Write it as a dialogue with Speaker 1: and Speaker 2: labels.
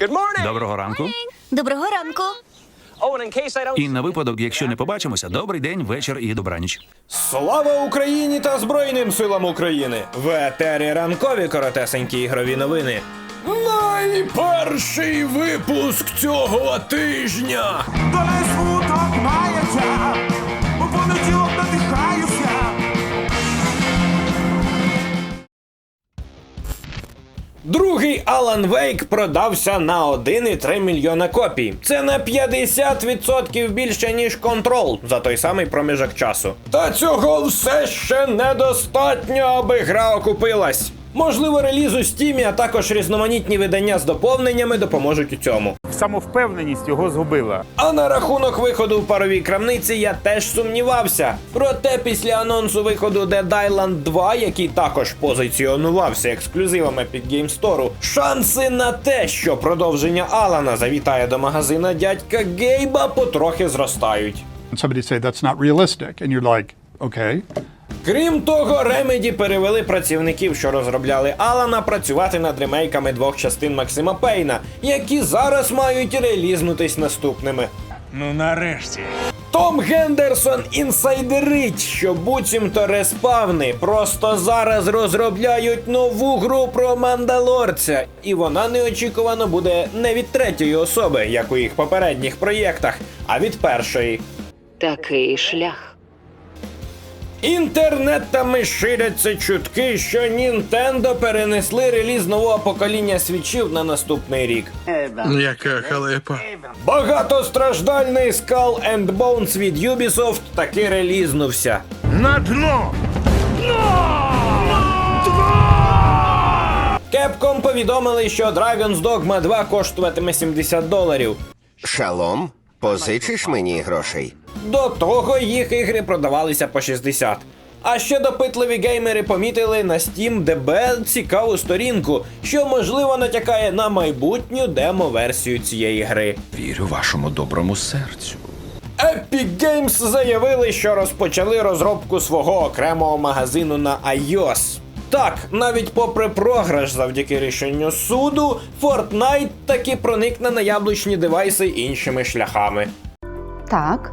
Speaker 1: Доброго ранку.
Speaker 2: Доброго ранку.
Speaker 1: І на випадок, якщо не побачимося, добрий день, вечір і добраніч.
Speaker 3: Слава Україні та Збройним силам України! В етері ранкові коротесенькі ігрові новини. Найперший випуск цього тижня.
Speaker 4: Коли смуток мається, у понеділок надихаюся.
Speaker 3: Alan Wake продався на 1,3 мільйона копій. Це на 50% більше, ніж Control за той самий проміжок часу. Та цього все ще недостатньо, аби гра окупилась. Можливо, реліз у Steam, а також різноманітні видання з доповненнями допоможуть у цьому.
Speaker 5: самовпевненість його згубила.
Speaker 3: А на рахунок виходу в паровій крамниці я теж сумнівався. Проте після анонсу виходу Dead Island 2, який також позиціонувався ексклюзивом Epic Game Store, шанси на те, що продовження Алана завітає до магазина дядька Гейба, потрохи зростають.
Speaker 6: Somebody say that's not realistic, and you're like, okay.
Speaker 3: Крім того, Remedy перевели працівників, що розробляли Алана, працювати над ремейками двох частин Максима Пейна, які зараз мають релізнутись наступними.
Speaker 5: Ну нарешті.
Speaker 3: Том Гендерсон інсайдерить, що буцімто респавни просто зараз розробляють нову гру про мандалорця, і вона неочікувано буде не від третьої особи, як у їх попередніх проєктах, а від першої.
Speaker 7: Такий шлях.
Speaker 3: Інтернетами ширяться чутки, що Нінтендо перенесли реліз нового покоління свічів на наступний рік.
Speaker 8: Яка халепа.
Speaker 3: Багатостраждальний Skull and Bones від Ubisoft таки релізнувся.
Speaker 5: На дно!
Speaker 3: Capcom повідомили, що Dragon's Dogma 2 коштуватиме 70 доларів.
Speaker 9: Шалом, позичиш мені грошей?
Speaker 3: До того їх ігри продавалися по 60. А ще допитливі геймери помітили на Steam DB цікаву сторінку, що можливо натякає на майбутню демо-версію цієї гри.
Speaker 8: Вірю вашому доброму серцю.
Speaker 3: Epic Games заявили, що розпочали розробку свого окремого магазину на iOS. Так, навіть попри програш завдяки рішенню суду, Fortnite таки проникне на яблучні девайси іншими шляхами.
Speaker 10: Так,